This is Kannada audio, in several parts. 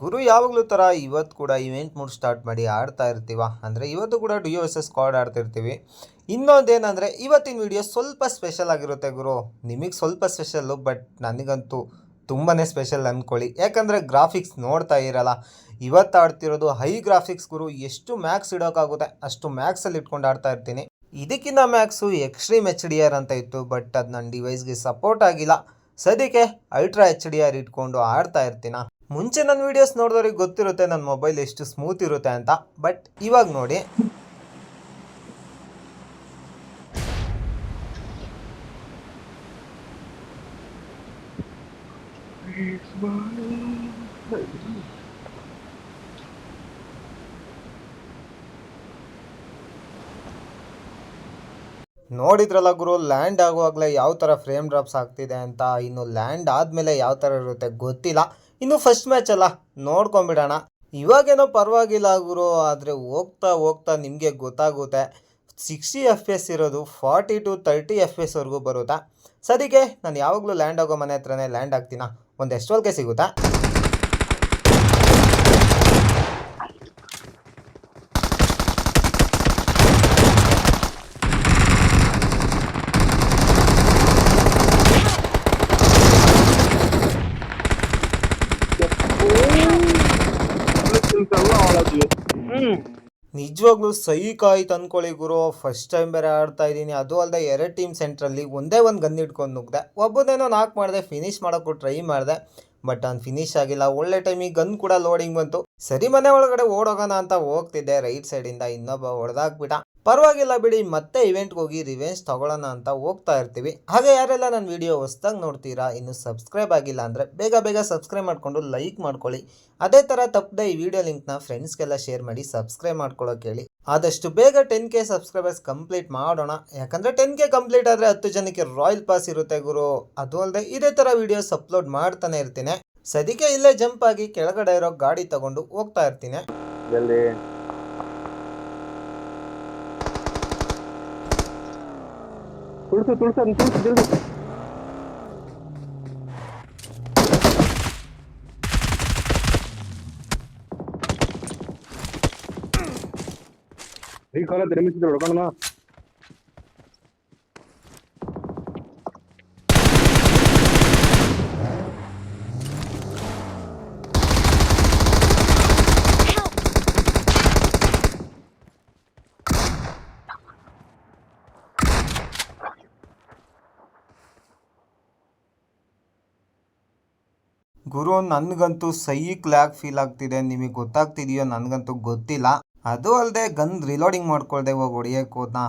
ಗುರು ಯಾವಾಗಲೂ ಥರ ಇವತ್ತು ಕೂಡ ಇವೆಂಟ್ ಮೂಡ್ ಸ್ಟಾರ್ಟ್ ಮಾಡಿ ಆಡ್ತಾ ಇರ್ತೀವ. ಅಂದರೆ ಇವತ್ತು ಕೂಡ ಡಿ ಎಸ್ ಎಸ್ ಸ್ಕ್ವಾಡ್ ಆಡ್ತಿರ್ತೀವಿ ಇನ್ನೊಂದೇನೆಂದರೆ ಇವತ್ತಿನ ವಿಡಿಯೋ ಸ್ವಲ್ಪ ಸ್ಪೆಷಲ್ ಆಗಿರುತ್ತೆ ಗುರು. ನಿಮಗೆ ಸ್ವಲ್ಪ ಸ್ಪೆಷಲ್ಲು ಬಟ್ ನನಗಂತೂ ತುಂಬಾ ಸ್ಪೆಷಲ್ ಅಂದ್ಕೊಳ್ಳಿ ಯಾಕಂದರೆ ಗ್ರಾಫಿಕ್ಸ್ ನೋಡ್ತಾ ಇರಲ್ಲ. ಇವತ್ತು ಆಡ್ತಿರೋದು ಹೈ ಗ್ರಾಫಿಕ್ಸ್ ಗುರು. ಎಷ್ಟು ಮ್ಯಾಕ್ಸ್ ಇಡೋಕ್ಕಾಗುತ್ತೆ ಅಷ್ಟು ಮ್ಯಾಕ್ಸಲ್ಲಿ ಇಟ್ಕೊಂಡು ಆಡ್ತಾ ಇರ್ತೀನಿ. ಇದಕ್ಕಿಂತ max extreme H D R ಅಂತ ಇತ್ತು ಬಟ್ ಅದು ನನ್ನ ಡಿವೈಸ್ಗೆ ಸಪೋರ್ಟ್ ಆಗಿಲ್ಲ. ಸದ್ಯಕ್ಕೆ ಅಲ್ಟ್ರಾ ಎಚ್ ಡಿ ಆರ್ ಇಟ್ಕೊಂಡು ಆಡ್ತಾ ಇರ್ತೀನ? ಮುಂಚೆ ನನ್ನ ವೀಡಿಯೋಸ್ ನೋಡಿದವ್ರಿಗೆ ಗೊತ್ತಿರುತ್ತೆ ನನ್ನ ಮೊಬೈಲ್ ಎಷ್ಟು ಸ್ಮೂತ್ ಇರುತ್ತೆ ಅಂತ. ಬಟ್ ಇವಾಗ ನೋಡಿ. ನೋಡಿದ್ರಲ್ಲ ಗುರು ಲ್ಯಾಂಡ್ ಆಗುವಾಗಲೇ ಯಾವ ಥರ ಫ್ರೇಮ್ ಡ್ರಾಪ್ಸ್ ಆಗ್ತಿದೆ ಅಂತ, ಇನ್ನು ಲ್ಯಾಂಡ್ ಆದಮೇಲೆ ಯಾವ ಥರ ಇರುತ್ತೆ ಗೊತ್ತಿಲ್ಲ. ಇನ್ನು ಫಸ್ಟ್ ಮ್ಯಾಚ್ ಅಲ್ಲ, ನೋಡ್ಕೊಂಬಿಡೋಣ. ಇವಾಗೇನೋ ಪರವಾಗಿಲ್ಲ ಗುರು, ಆದರೆ ಹೋಗ್ತಾ ಹೋಗ್ತಾ ನಿಮಗೆ ಗೊತ್ತಾಗುತ್ತೆ. ಸಿಕ್ಸ್ಟಿ ಎಫ್ ಎಸ್ ಇರೋದು ಫಾರ್ಟಿ ಟು ತರ್ಟಿ ಎಫ್ ಎಸ್ವರೆಗೂ ಬರುತ್ತಾ? ಸದ್ಯಕ್ಕೆ ನಾನು ಯಾವಾಗಲೂ ಲ್ಯಾಂಡ್ ಆಗೋ ಮನೆ ಹತ್ರನೇ ಲ್ಯಾಂಡ್ ಆಗ್ತೀನ ಒಂದು ಎಷ್ಟೊಲ್ಗೆ ಸಿಗುತ್ತಾ? ನಿಜವಾಗ್ಲೂ ಸಹಿ ಕಾಯಿ ತಂದ್ಕೊಳ್ಳಿ ಗುರು. ಫಸ್ಟ್ ಟೈಮ್ ಬೇರೆ ಆಡ್ತಾ ಇದ್ದೀನಿ. ಅದು ಅಲ್ಲದೆ ಎರಡು ಟೀಮ್ ಸೆಂಟ್ರಲ್ಲಿ ಒಂದೇ ಒಂದು ಗನ್ ಇಟ್ಕೊಂಡು ನುಗ್ದೆ. ಒಬ್ಬನೇನೋ ನಾಲ್ಕು ಮಾಡಿದೆ ಫಿನಿಶ್ ಮಾಡೋಕ್ಕೂ ಟ್ರೈ ಮಾಡಿದೆ. ಬಟ್ ನಾನು ಫಿನಿಶ್ ಆಗಿಲ್ಲ. ಒಳ್ಳೆ ಟೈಮಿಗೆ ಗನ್ ಕೂಡ ಲೋಡಿಂಗ್ ಬಂತು. ಸರಿ ಮನೆ ಒಳಗಡೆ ಓಡೋಗೋಣ ಅಂತ ಹೋಗ್ತಿದ್ದೆ. ರೈಟ್ ಸೈಡಿಂದ ಇನ್ನೊಬ್ಬ ಹೊಡೆದಾಕ್ಬಿಟ್ಟ. ಪರವಾಗಿಲ್ಲ ಬಿಡಿ, ಮತ್ತೆ ಇವೆಂಟ್ಗೆ ಹೋಗಿ ರಿವೆಂಜ್ ತಗೊಳ್ಳೋಣ ಅಂತ ಹೋಗ್ತಾ ಇರ್ತೀವಿ. ಹಾಗೆ ಯಾರೆಲ್ಲ ನನ್ನ ವಿಡಿಯೋ ಹೊಸ್ದಾಗಿ ನೋಡ್ತೀರಾ, ಇನ್ನು ಸಬ್ಸ್ಕ್ರೈಬ್ ಆಗಿಲ್ಲ ಅಂದರೆ ಬೇಗ ಬೇಗ ಸಬ್ಸ್ಕ್ರೈಬ್ ಮಾಡಿಕೊಂಡು ಲೈಕ್ ಮಾಡ್ಕೊಳ್ಳಿ. ಅದೇ ಥರ ತಪ್ಪದೆ ಈ ವಿಡಿಯೋ ಲಿಂಕ್ನ ಫ್ರೆಂಡ್ಸ್ಗೆಲ್ಲ ಶೇರ್ ಮಾಡಿ ಸಬ್ಸ್ಕ್ರೈಬ್ ಮಾಡ್ಕೊಳ್ಳೋಕೆ ಹೇಳಿ. ಆದಷ್ಟು ಬೇಗ ಟೆನ್ ಕೆ ಸಬ್ಸ್ಕ್ರೈಬರ್ಸ್ ಕಂಪ್ಲೀಟ್ ಮಾಡೋಣ. ಯಾಕಂದರೆ ಟೆನ್ ಕೆ ಕಂಪ್ಲೀಟ್ ಆದರೆ ಹತ್ತು ಜನಕ್ಕೆ ರಾಯಲ್ ಪಾಸ್ ಇರುತ್ತೆ ಗುರು. ಅದು ಅಲ್ಲದೆ ಇದೇ ಥರ ವಿಡಿಯೋಸ್ ಅಪ್ಲೋಡ್ ಮಾಡ್ತಾನೆ ಇರ್ತೀನಿ. ಸದ್ಯಕ್ಕೆ ಇಲ್ಲೇ ಜಂಪ್ ಆಗಿ ಕೆಳಗಡೆ ಇರೋ ಗಾಡಿ ತಗೊಂಡು ಹೋಗ್ತಾ ಇರ್ತೀನಿ. ತುಳ್ಸು ತುಳ್ಸು ಅದ್ನ ತುಳ್ಸು ತುಳ್ಸು ಈ ಕಾಲ ನಿರ್ಮಿಸಿದ್ರು ಹೊಡ್ಕೊಂಡ ಗುರು ನನಗಂತೂ ಸೈಕ್ ಕ್ಲ್ಯಾಕ್ ಫೀಲ್ ಆಗ್ತಿದೆ. ನಿಮಗೆ ಗೊತ್ತಾಗ್ತಿದೆಯೋ ನನಗಂತೂ ಗೊತ್ತಿಲ್ಲ. ಅದು ಅಲ್ಲದೆ ಗನ್ ರಿಲೋಡಿಂಗ್ ಮಾಡ್ಕೊಳ್ದೆ ಹೋಗಿ ಹೊಡಿಯೋಕೆ ಹೋದ್ನ.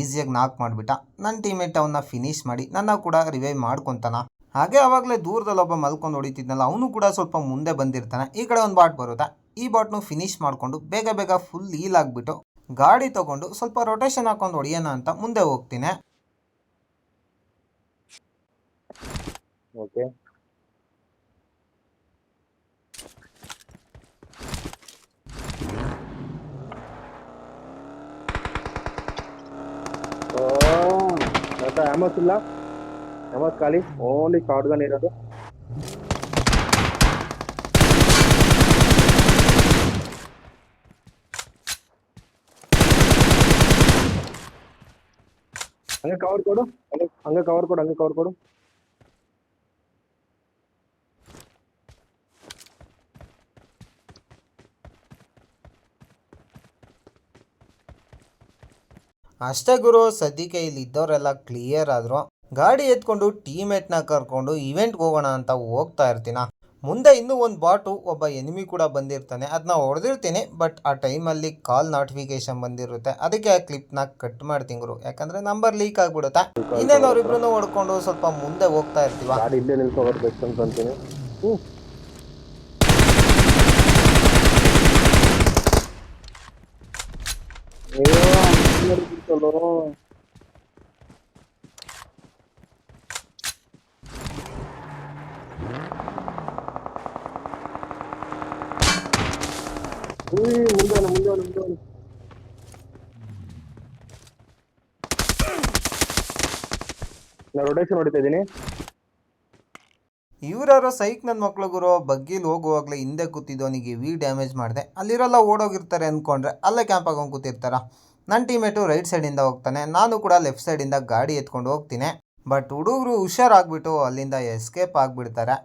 ಈಸಿಯಾಗಿ ನಾಕ್ ಮಾಡಿಬಿಟ್ಟ. ನನ್ನ ಟೀಮೇಟ್ ಅವನ್ನ ಫಿನಿಶ್ ಮಾಡಿ, ನನ್ನ ಕೂಡ ರಿವೈವ್ ಮಾಡ್ಕೊತಾನ. ಹಾಗೆ ಅವಾಗಲೇ ದೂರದಲ್ಲಿ ಒಬ್ಬ ಮಲ್ಕೊಂಡು ಹೊಡಿತಿದ್ನಲ್ಲ, ಅವನು ಕೂಡ ಸ್ವಲ್ಪ ಮುಂದೆ ಬಂದಿರ್ತಾನೆ. ಈ ಕಡೆ ಒಂದು ಬಾಟ್ ಬರುತ್ತೆ. ಈ ಬಾಟ್ನು ಫಿನಿಶ್ ಮಾಡಿಕೊಂಡು ಬೇಗ ಬೇಗ ಫುಲ್ ಹೀಲ್ ಆಗಿಬಿಟ್ಟು ಗಾಡಿ ತಗೊಂಡು ಸ್ವಲ್ಪ ರೊಟೇಷನ್ ಹಾಕೊಂಡು ಹೊಡಿಯೋಣ ಅಂತ ಮುಂದೆ ಹೋಗ್ತೀನಿ. ಓಕೆ ಮತ್ತೆ ಆಮಸ್ ಇಲ್ಲ ಆಮಸ್ ಖಾಲಿ ಓನ್ಲಿ ಶಾರ್ಟ್ ಗನ್ ಇರೋದು ಹಂಗೆ ಕವರ್ ಕೊಡು ಹಂಗೆ ಹಂಗೆ ಕವರ್ ಕೊಡು ಹಂಗೆ ಕವರ್ ಕೊಡು ಅಷ್ಟೇ ಗುರು, ಸದ್ಯಕ್ಕೆ ಇಲ್ಲಿ ಇದ್ದವರೆಲ್ಲ ಕ್ಲಿಯರ್ ಆದರು. ಗಾಡಿ ಎತ್ಕೊಂಡು ಟೀಮೇಟ್ನ ಕರ್ಕೊಂಡು ಇವೆಂಟ್ಗೆ ಹೋಗೋಣ ಅಂತ ಹೋಗ್ತಾ ಇರ್ತೀನ? ಮುಂದೆ ಇನ್ನೂ ಒಂದು ಬಾಟು, ಒಬ್ಬ ಎನಿಮಿ ಕೂಡ ಬಂದಿರ್ತಾನೆ. ಅದನ್ನ ಹೊಡೆದಿರ್ತೀನಿ ಬಟ್ ಆ ಟೈಮಲ್ಲಿ ಕಾಲ್ ನೋಟಿಫಿಕೇಶನ್ ಬಂದಿರುತ್ತೆ. ಅದಕ್ಕೆ ಆ ಕ್ಲಿಪ್ನ ಕಟ್ ಮಾಡ್ತೀನಿ ಗುರು. ಯಾಕಂದ್ರೆ ನಂಬರ್ ಲೀಕ್ ಆಗ್ಬಿಡುತ್ತೆ. ಇನ್ನೇನು ಅವ್ರಿಬ್ರು ಹೊಡ್ಕೊಂಡು ಸ್ವಲ್ಪ ಮುಂದೆ ಹೋಗ್ತಾ ಇರ್ತೀವ? ಗಾಡಿ ನಾನು ರೊಟೇಷನ್ ಹೊಡಿತಾ ಇದ್ದೀನಿ ಇವ್ರ್ಯಾರೋ ಸೈಕ್ ನನ್ನ ಮಕ್ಳು ಗುರು, ಬಗ್ಗಿಲ್ ಹೋಗುವಾಗಲೇ ಹಿಂದೆ ಕೂತಿದ್ದವನಿಗೆ ವಿ ಡ್ಯಾಮೇಜ್ ಮಾಡಿದೆ. ಅಲ್ಲಿರೋಲ್ಲ ಓಡೋಗಿರ್ತಾರೆ ಅನ್ಕೊಂಡ್ರೆ ಅಲ್ಲೇ ಕ್ಯಾಂಪ್ ಹಾಕೊಂಡು ಕೂತಿರ್ತಾರ? ನನ್ನ ಟೀಮೇಟು ರೈಟ್ ಸೈಡಿಂದ ಹೋಗ್ತಾನೆ, ನಾನು ಕೂಡ ಲೆಫ್ಟ್ ಸೈಡಿಂದ ಗಾಡಿ ಎತ್ಕೊಂಡು ಹೋಗ್ತೀನಿ. ಬಟ್ ಹುಡುಗರು ಹುಷಾರಾಗ್ಬಿಟ್ಟು ಅಲ್ಲಿಂದ ಎಸ್ಕೇಪ್ ಆಗಿಬಿಡ್ತಾರೆ.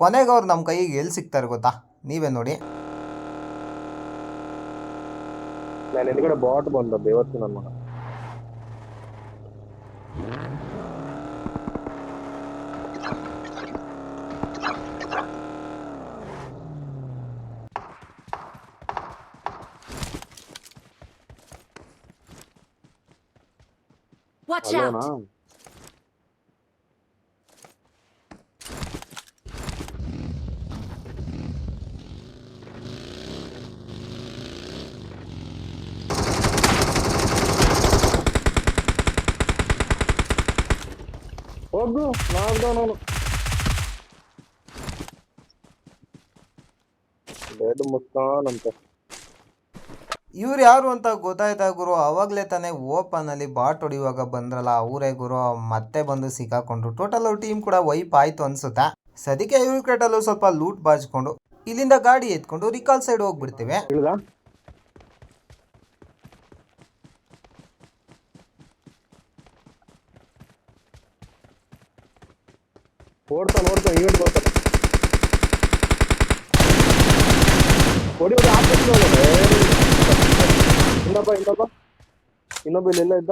ಕೊನೆಗೆ ಅವ್ರು ನಮ್ಮ ಕೈಗೆ ಎಲ್ಲಿ ಸಿಗ್ತಾರೆ ಗೊತ್ತಾ? ನೀವೇ ನೋಡಿ. ನಾನು ಹಿಂದ್ಗಡೆ ಬಾಟ್ ಬಂದ ಇವತ್ತು ನನ್ನ Watch Alıyorsun out. ha. Oldu. Nereden onu? Dedim Mustafa Hanım'da. ಇವ್ರು ಯಾರು ಅಂತ ಗೊತ್ತಾಯ್ತಾ ಗುರು? ಅವಾಗಲೇ ತಾನೇ ಓಪನಲ್ಲಿ ಬಾಟ್ ಹೊಡಿಯುವಾಗ ಬಂದ್ರಲ್ಲ ಅವರೇ ಗುರು, ಮತ್ತೆ ಬಂದು ಸಿಕ್ಕಾಕೊಂಡ್ರು. ಟೋಟಲ್ ಟೀಮ್ ಕೂಡ ವೈಪ್ ಆಯ್ತು ಅನ್ಸುತ್ತಾ? ಸದ್ಯಕ್ಕೆ ಇವ್ರ ಕ್ರೇಟಲ್ಲೂ ಸ್ವಲ್ಪ ಲೂಟ್ ಬಾಚ್ಕೊಂಡು ಇಲ್ಲಿಂದ ಗಾಡಿ ಎತ್ಕೊಂಡು ರಿಕಾಲ್ ಸೈಡ್ ಹೋಗ್ಬಿಡ್ತೀವಿ. ಓಡ್ತಾ ನೋಡ್ತಾ ಇವತ್ತು ಬರ್ತಾನೆ ಹೊಡಿಯೋದು ಇನ್ನೊಬ್ಬ ಇನ್ನೊಬ್ಬ. ಇನ್ನೊಬ್ಬ ಇಲ್ಲೆಲ್ಲ ಇದ್ದ.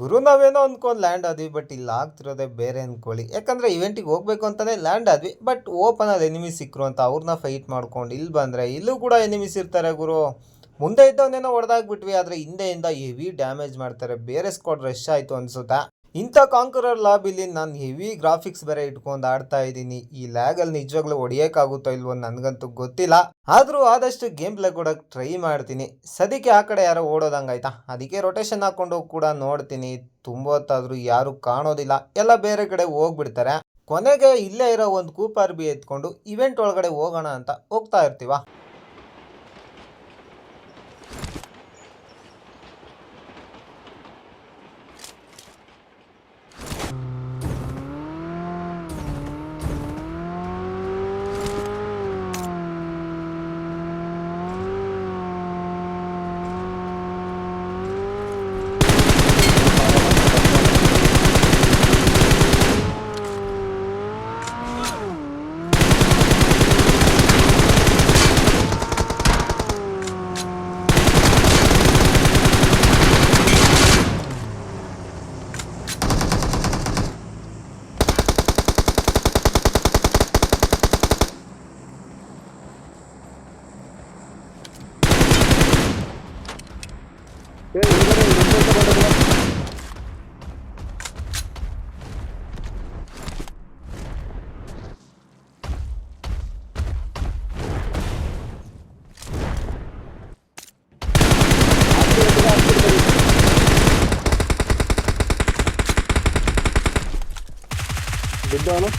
ಗುರು, ನಾವೇನೋ ಅನ್ಕೊಂಡು ಲ್ಯಾಂಡ್ ಆದ್ವಿ, ಬಟ್ ಇಲ್ಲಿ ಆಗ್ತಿರೋದೇ ಬೇರೆ ಅನ್ಕೊಳ್ಳಿ. ಯಾಕಂದ್ರೆ ಇವೆಂಟಿಗೆ ಹೋಗ್ಬೇಕು ಅಂತಾನೆ ಲ್ಯಾಂಡ್ ಆದ್ವಿ, ಬಟ್ ಓಪನ್ ಅಲ್ಲಿ ಎನಿಮಿಸ್ ಸಿಕ್ಕರು ಅಂತ ಅವ್ರನ್ನ ಫೈಟ್ ಮಾಡ್ಕೊಂಡು ಇಲ್ಲಿ ಬಂದ್ರೆ ಇಲ್ಲೂ ಕೂಡ ಎನಿಮಿಸ್ ಇರ್ತಾರೆ ಗುರು. ಮುಂದೆ ಇದ್ದವನ್ನೇನೋ ಹೊಡೆದಾಗ್ಬಿಟ್ವಿ ಆದ್ರೆ ಹಿಂದೆಯಿಂದ ಹೆವಿ ಡ್ಯಾಮೇಜ್ ಮಾಡ್ತಾರೆ. ಬೇರೆ ಸ್ಕ್ವಾಡ್ ರಶ್ ಆಯ್ತು ಅನ್ಸುತ್ತಾ? ಇಂಥ ಕಾಂಕರರ್ ಲಾಬಿಲಿ ನಾನು ಹೆವಿ ಗ್ರಾಫಿಕ್ಸ್ ಬೇರೆ ಇಟ್ಕೊಂಡು ಆಡ್ತಾ ಇದ್ದೀನಿ. ಈ ಲ್ಯಾಗಲ್ಲಿ ನಿಜವಾಗ್ಲೂ ಹೊಡಿಯೋಕ್ಕಾಗುತ್ತೋ ಇಲ್ವೋ ನನಗಂತೂ ಗೊತ್ತಿಲ್ಲ. ಆದರೂ ಆದಷ್ಟು ಗೇಮ್ ಪ್ಲೇ ಕೊಡೋಕೆ ಟ್ರೈ ಮಾಡ್ತೀನಿ. ಸದ್ಯಕ್ಕೆ ಆ ಕಡೆ ಯಾರೋ ಓಡೋದಂಗಾಯ್ತಾ? ಅದಕ್ಕೆ ರೊಟೇಷನ್ ಹಾಕೊಂಡು ಕೂಡ ನೋಡ್ತೀನಿ. ತುಂಬ ಹೊತ್ತಾದರೂ ಯಾರು ಕಾಣೋದಿಲ್ಲ. ಎಲ್ಲ ಬೇರೆ ಕಡೆ ಹೋಗ್ಬಿಡ್ತಾರೆ. ಕೊನೆಗೆ ಇಲ್ಲೇ ಇರೋ ಒಂದು ಕೂಪರ್ ಬಿ ಎತ್ಕೊಂಡು ಇವೆಂಟ್ ಒಳಗಡೆ ಹೋಗೋಣ ಅಂತ ಹೋಗ್ತಾ ಇರ್ತೀವ? ಏ ಹಿಂದ್ಗಡೆ ಹಿಂದ್ಗಡೆ ಬಂದದ್ದು. ಬಿದ್ದವನು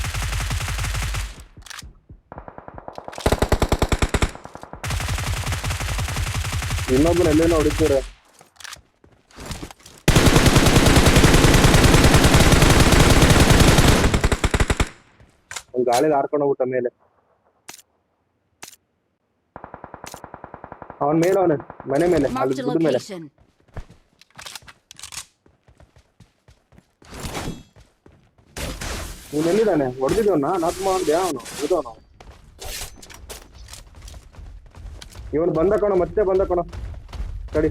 ಇನ್ನೊಬ್ಬನ ಎಲ್ಲೇನೋ ಹೊಡಿತಾರೆ ಗಾಳಿಲಿ ಹಾರ್ಕೊಂಡು ಹೋಗ್ಬಿಟ್ಟ ಮೇಲೆ ಅವನ ಮೇಲೆ ಅವನ ಮನೆ ಮೇಲೆ ಅಲ್ಲಿ Marked a ಗುಡ್ಡ ಮೇಲೆ location. ಇವನು ಎಲ್ಲಿದ್ದಾನೆ ಹೊಡೆದಿದ್ದವನ ನಾತ್ ಮಾಡಿದೆ ಅವನು ಇದವನು ಇವನು ಬಂದ ಕಣ ಮತ್ತೆ ಬಂದ ಕಣ ತಡಿ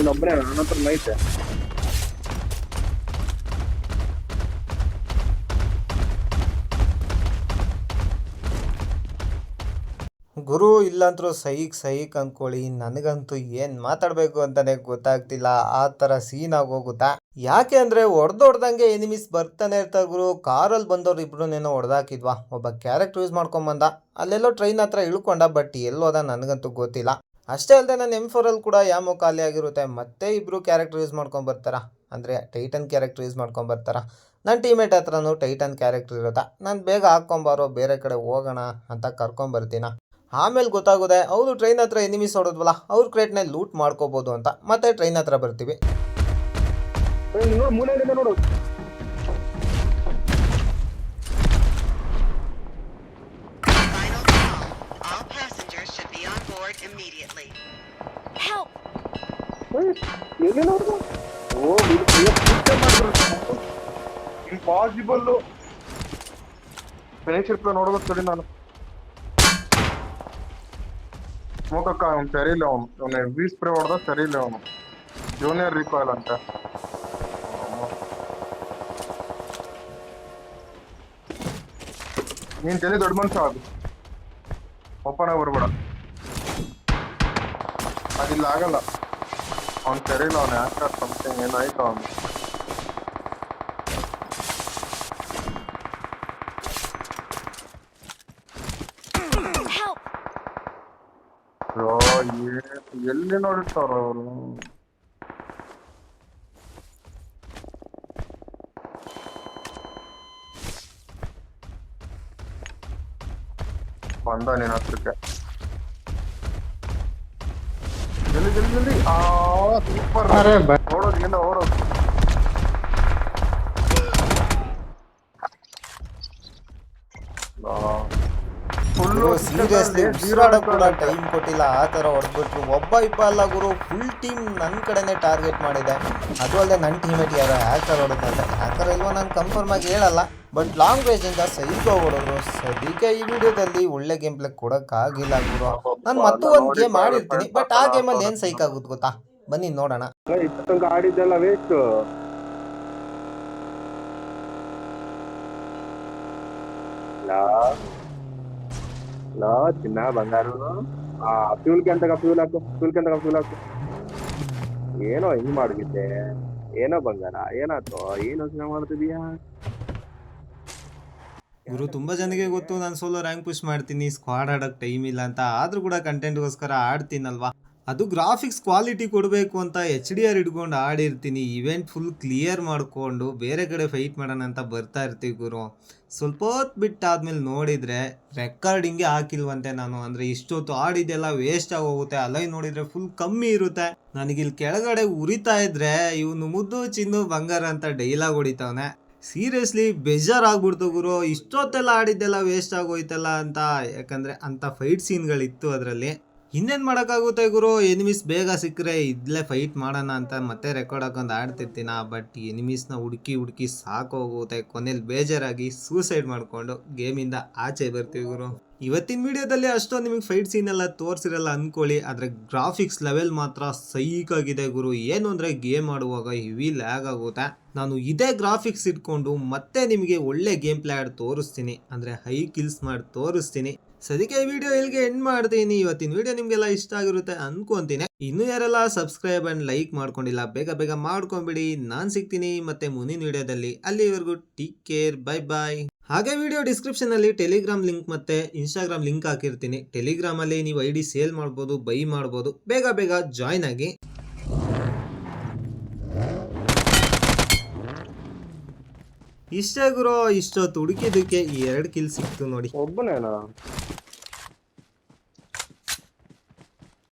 ನೀನೊಬ್ಬನೇ ನನ್ನ ಹತ್ರ ನೈತೆ ಗುರು ಇಲ್ಲಾಂದ್ರೂ ಸೈಕ್ ಸೈಕ್ ಅಂದ್ಕೊಳ್ಳಿ ನನಗಂತೂ ಏನು ಮಾತಾಡಬೇಕು ಅಂತಾನೆ ಗೊತ್ತಾಗ್ತಿಲ್ಲ, ಆ ಥರ ಸೀನ್ ಆಗೋಗುತ್ತಾ? ಯಾಕೆ ಅಂದರೆ ಹೊಡೆದೊಡ್ದಂಗೆ ಎನಿಮಿಸ್ ಬರ್ತಾನೆ ಇರ್ತಾರೆ ಗುರು, ಕಾರಲ್ಲಿ ಬಂದವ್ರು ಇಬ್ಬರನ್ನೇನೋ ಹೊಡೆದಾಕಿದ್ವಾ ಒಬ್ಬ ಕ್ಯಾರೆಕ್ಟರ್ ಯೂಸ್ ಮಾಡ್ಕೊಂಬಂದ, ಅಲ್ಲೆಲ್ಲೋ ಟ್ರೈನ್ ಹತ್ರ ಇಳ್ಕೊಂಡ ಬಟ್ ಎಲ್ಲೋದ ನನಗಂತೂ ಗೊತ್ತಿಲ್ಲ. ಅಷ್ಟೇ ಅಲ್ಲದೆ ನನ್ನ ಎಂ ಫೋರಲ್ಲಿ ಕೂಡ ಯಾಮೋ ಖಾಲಿ ಆಗಿರುತ್ತೆ. ಮತ್ತೆ ಇಬ್ಬರು ಕ್ಯಾರೆಕ್ಟರ್ ಯೂಸ್ ಮಾಡ್ಕೊಂಡು ಬರ್ತಾರ? ಅಂದರೆ ಟೈಟನ್ ಕ್ಯಾರೆಕ್ಟರ್ ಯೂಸ್ ಮಾಡ್ಕೊಂಡು ಬರ್ತಾರ? ನನ್ನ ಟೀಮೇಟ್ ಹತ್ರನೂ ಟೈಟನ್ ಕ್ಯಾರೆಕ್ಟರ್ ಇರುತ್ತಾ? ನಾನು ಬೇಗ ಹಾಕ್ಕೊಂಬಾರೋ ಬೇರೆ ಕಡೆ ಹೋಗೋಣ ಅಂತ ಕರ್ಕೊಂಬರ್ತೀನ ಆಮೇಲೆ ಗೊತ್ತಾಗೋದೆ ಅವರು ಟ್ರೈನ್ ಹತ್ರ ಎನಿಮಿಸ್ ಹೊಡೋದ್ವಲ್ಲ ಅವ್ರ ಕ್ರೇಟ್ನ ಲೂಟ್ ಮಾಡ್ಕೋಬೋದು ಅಂತ. ಮತ್ತೆ ಟ್ರೈನ್ ಹತ್ರ ಬರ್ತೀವಿ. Help! ಎಲ್ಲಿ ನೋಡ್ದು ಓ ಇಂಪಾಸಿಬಲ್ ಫಿನಿಶ್ ಇರ್ತ ನೋಡ್ಬೇಕು ಸರಿ ನಾನು. ಸ್ಮೋಕಕ್ಕ ಅವ್ನು ಸರಿ ಇಲ್ಲ ಅವನು. ಅವ್ನು ಹೆವಿ ಸ್ಪ್ರೇ ಹೊಡೆದ ಸರಿ ಇಲ್ಲ ಅವನು. ಜೂನಿಯರ್ ರಿಕಾಯ್ಲ್ ಅಂತ. ನೀನ್ ತಲೆ ದೊಡ್ಡ ಮನುಷ್ಯ ಅದು ಓಪನ್ ಆಗಿ ಬರ್ಬೇಡ. ಅದಿಲ್ಲ ಆಗಲ್ಲ ಅವ್ನು ಸರಿ ಇಲ್ಲ ಅವ್ನು ಯಾಕೆ ಸಮಥಿಂಗ್ ಏನಾಯ್ತು ಅವನು Help! ಬ್ರೋ ಎಲ್ಲಿ ನೋಡಿರ್ತಾರ ಅವರು ಬಂದ ನಿನ್ನ ಹತ್ರಕ್ಕೆ ಜಲ್ದಿ ಜಲ್ದಿ ಜಲ್ದಿ ಆ ಸೂಪರ್ ಓಡೋದು ಎಲ್ಲ ಓಡೋದು ಸೀರಿಯಸ್ಲಿ ಉಸಿರಾಡೋಕೆ ಕೂಡ ಟೈಮ್ ಕೊಟ್ಟಿಲ್ಲ ಆ ಥರ ಹೊಡೆದ್ಬಿಟ್ರು. ಒಬ್ಬ ಇಬ್ಬ ಅಲ್ಲ ಗುರು ಫುಲ್ ಟೀಮ್ ನನ್ನ ಕಡೆನೇ ಟಾರ್ಗೆಟ್ ಮಾಡಿದೆ. ಅದು ಅಲ್ಲದೆ ನನ್ನ ಟೀಮೇಟ್ ಯಾರೋ ಹ್ಯಾಕರ್ ಹೊಡೆದಂತೆ ಥರ ಇಲ್ವೋ ನಾನು ಕನ್ಫರ್ಮ್ ಆಗಿ ಹೇಳಲ್ಲ. ಬಟ್ ಲಾಂಗ್ ರೇಂಜಿಂದ ಸೈಕೋ ಹೊಡೋದು ಸದ್ಯಕ್ಕೆ ಈ ವಿಡಿಯೋದಲ್ಲಿ ಒಳ್ಳೆ ಗೇಮ್ ಪ್ಲೇ ಕೊಡೋಕ್ಕಾಗಿಲ್ಲ ಗುರು. ನಾನು ಮತ್ತೂ ಒಂದು ಗೇಮ್ ಆಡಿರ್ತೀನಿ. ಬಟ್ ಆ ಗೇಮಲ್ಲಿ ಏನ್ ಸೈಕ್ ಆಗುತ್ತೆ ಗೊತ್ತಾ? ಬನ್ನಿ ನೋಡೋಣ. ಆಡಿದ್ದೆಲ್ಲ ವೇಸ್ಟ್ ಲಾ ಚಿನ್ನ ಬಂಗಾರು. ಆ ಫ್ಯೂಲ್ ಕ್ಯಾನ್ ಫ್ಯೂಲ್ ಹಾಕು ಫ್ಯೂಲ್ ಕ್ಯಾನ್ ಫ್ಯೂಲ್ ಹಾಕು. ಏನೋ ಹಿಂಗ್ ಮಾಡಿದ್ದೆ ಏನೋ ಬಂಗಾರ ಏನಾಯ್ತು? ಏನು ಯೋಚನೆ ಮಾಡ್ತಿದೀಯಾ ಗುರು ತುಂಬ ಜನಕ್ಕೆ ಗೊತ್ತು, ನಾನು ಸೋಲೋ ರ್ಯಾಂಕ್ ಪುಷ್ ಮಾಡ್ತೀನಿ ಸ್ಕ್ವಾಡ್ ಆಡೋಕ್ಕೆ ಟೈಮ್ ಇಲ್ಲ ಅಂತ. ಆದರೂ ಕೂಡ ಕಂಟೆಂಟ್ಗೋಸ್ಕರ ಆಡ್ತೀನಲ್ವಾ? ಅದು ಗ್ರಾಫಿಕ್ಸ್ ಕ್ವಾಲಿಟಿ ಕೊಡಬೇಕು ಅಂತ ಎಚ್ ಡಿ ಆರ್ ಇಟ್ಕೊಂಡು ಆಡಿರ್ತೀನಿ. ಇವೆಂಟ್ ಫುಲ್ ಕ್ಲಿಯರ್ ಮಾಡಿಕೊಂಡು ಬೇರೆ ಕಡೆ ಫೈಟ್ ಮಾಡೋಣ ಅಂತ ಬರ್ತಾ ಇರ್ತೀವಿ ಗುರು. ಸ್ವಲ್ಪ ಹೊತ್ತು ಬಿಟ್ಟಾದ್ಮೇಲೆ ನೋಡಿದರೆ ರೆಕಾರ್ಡಿಂಗೇ ಹಾಕಿಲ್ವಂತೆ ನಾನು. ಅಂದರೆ ಇಷ್ಟೊತ್ತು ಆಡಿದೆಲ್ಲ ವೇಸ್ಟ್ ಆಗೋಗುತ್ತೆ ಅಲೈ ನೋಡಿದರೆ ಫುಲ್ ಕಮ್ಮಿ ಇರುತ್ತೆ. ನನಗಿಲ್ಲಿ ಕೆಳಗಡೆ ಉರಿತಾ ಇದ್ರೆ ಇವನು ಮುದ್ದು ಚಿನ್ನು ಬಂಗಾರ ಅಂತ ಡೈಲಾಗ್ ಹೊಡಿತಾವನೆ. ಸೀರಿಯಸ್ಲಿ ಬೇಜಾರಾಗ್ಬಿಡ್ತು ಗುರು. ಇಷ್ಟೊತ್ತೆಲ್ಲ ಆಡಿದ್ದೆಲ್ಲ ವೇಸ್ಟ್ ಆಗೋಯ್ತಲ್ಲ ಅಂತ. ಯಾಕಂದರೆ ಅಂಥ ಫೈಟ್ ಸೀನ್ಗಳಿತ್ತು ಅದರಲ್ಲಿ. ಇನ್ನೇನು ಮಾಡೋಕ್ಕಾಗುತ್ತೆ ಗುರು? ಎನಿಮೀಸ್ ಬೇಗ ಸಿಕ್ಕರೆ ಇದ್ಲೇ ಫೈಟ್ ಮಾಡೋಣ ಅಂತ ಮತ್ತೆ ರೆಕಾರ್ಡ್ ಹಾಕೊಂಡು ಆಡ್ತಿರ್ತೀನ? ಬಟ್ ಎನಿಮೀಸ್ನ ಹುಡುಕಿ ಹುಡುಕಿ ಸಾಕೋಗುತ್ತೆ ಕೊನೆಯಲ್ಲಿ ಬೇಜಾರಾಗಿ ಸೂಸೈಡ್ ಮಾಡಿಕೊಂಡು ಗೇಮಿಂದ ಆಚೆ ಬರ್ತೀವಿ ಗುರು. ಇವತ್ತಿನ ವಿಡಿಯೋದಲ್ಲಿ ಅಷ್ಟೊಂದು ನಿಮಗೆ ಫೈಟ್ ಸೀನ್ ಎಲ್ಲ ತೋರಿಸಿರಲ್ಲ ಅಂದ್ಕೊಳ್ಳಿ ಆದರೆ ಗ್ರಾಫಿಕ್ಸ್ ಲೆವೆಲ್ ಮಾತ್ರ ಸೈಕಾಗಿದೆ ಗುರು. ಏನು ಅಂದರೆ ಗೇಮ್ ಆಡುವಾಗ ಹಿವಿ ಲ್ಯಾಗ್ ಆಗುತ್ತೆ. ನಾನು ಇದೇ ಗ್ರಾಫಿಕ್ಸ್ ಇಟ್ಕೊಂಡು ಮತ್ತೆ ನಿಮಗೆ ಒಳ್ಳೆ ಗೇಮ್ ಪ್ಲೇ ಆಡ್ ತೋರಿಸ್ತೀನಿ. ಅಂದರೆ ಹೈ ಕಿಲ್ಸ್ ಮಾಡಿ ತೋರಿಸ್ತೀನಿ. ಸದ್ಯಕ್ಕೆ ವಿಡಿಯೋ ಇಲ್ಲಿಗೆ ಎಂಡ್ ಮಾಡ್ತೀನಿ. ಇವತ್ತಿನ ವಿಡಿಯೋ ನಿಮಗೆಲ್ಲ ಇಷ್ಟ ಆಗಿರುತ್ತೆ ಅನ್ಕೊಂತೀನಿ. ಇನ್ನೂ ಯಾರೆಲ್ಲ ಸಬ್ಸ್ಕ್ರೈಬ್ ಅಂಡ್ ಲೈಕ್ ಮಾಡ್ಕೊಂಡಿಲ್ಲ, ಬೇಗ ಬೇಗ ಮಾಡ್ಕೊಂಬಿಡಿ. ನಾನು ಸಿಗ್ತೀನಿ ಮತ್ತೆ ಮುಂದಿನ ವಿಡಿಯೋದಲ್ಲಿ ಅಲ್ಲಿವರೆಗೂ ಟೇಕ್ ಕೇರ್ ಬೈ ಬಾಯ್ ಹಾಗೆ ವಿಡಿಯೋ ಡಿಸ್ಕ್ರಿಪ್ಷನ್ ಅಲ್ಲಿ ಟೆಲಿಗ್ರಾಮ್ ಲಿಂಕ್ ಮತ್ತೆ ಇನ್ಸ್ಟಾಗ್ರಾಮ್ ಲಿಂಕ್ ಹಾಕಿರ್ತೀನಿ. ಟೆಲಿಗ್ರಾಮ್ ಅಲ್ಲಿ ನೀವು ಐ ಡಿ ಸೇಲ್ ಮಾಡ್ಬೋದು ಬೈ ಮಾಡ್ಬೋದು. ಬೇಗ ಬೇಗ ಜಾಯ್ನ್ ಆಗಿ. ಇಷ್ಟೇ ಗುರು ಇಷ್ಟೊತ್ತು ಹುಡುಕಿದಕ್ಕೆ ಈ ಎರಡು ಕಿಲ್ ಸಿಕ್ತು ನೋಡಿ. ಒಬ್ಬನೇನಾ?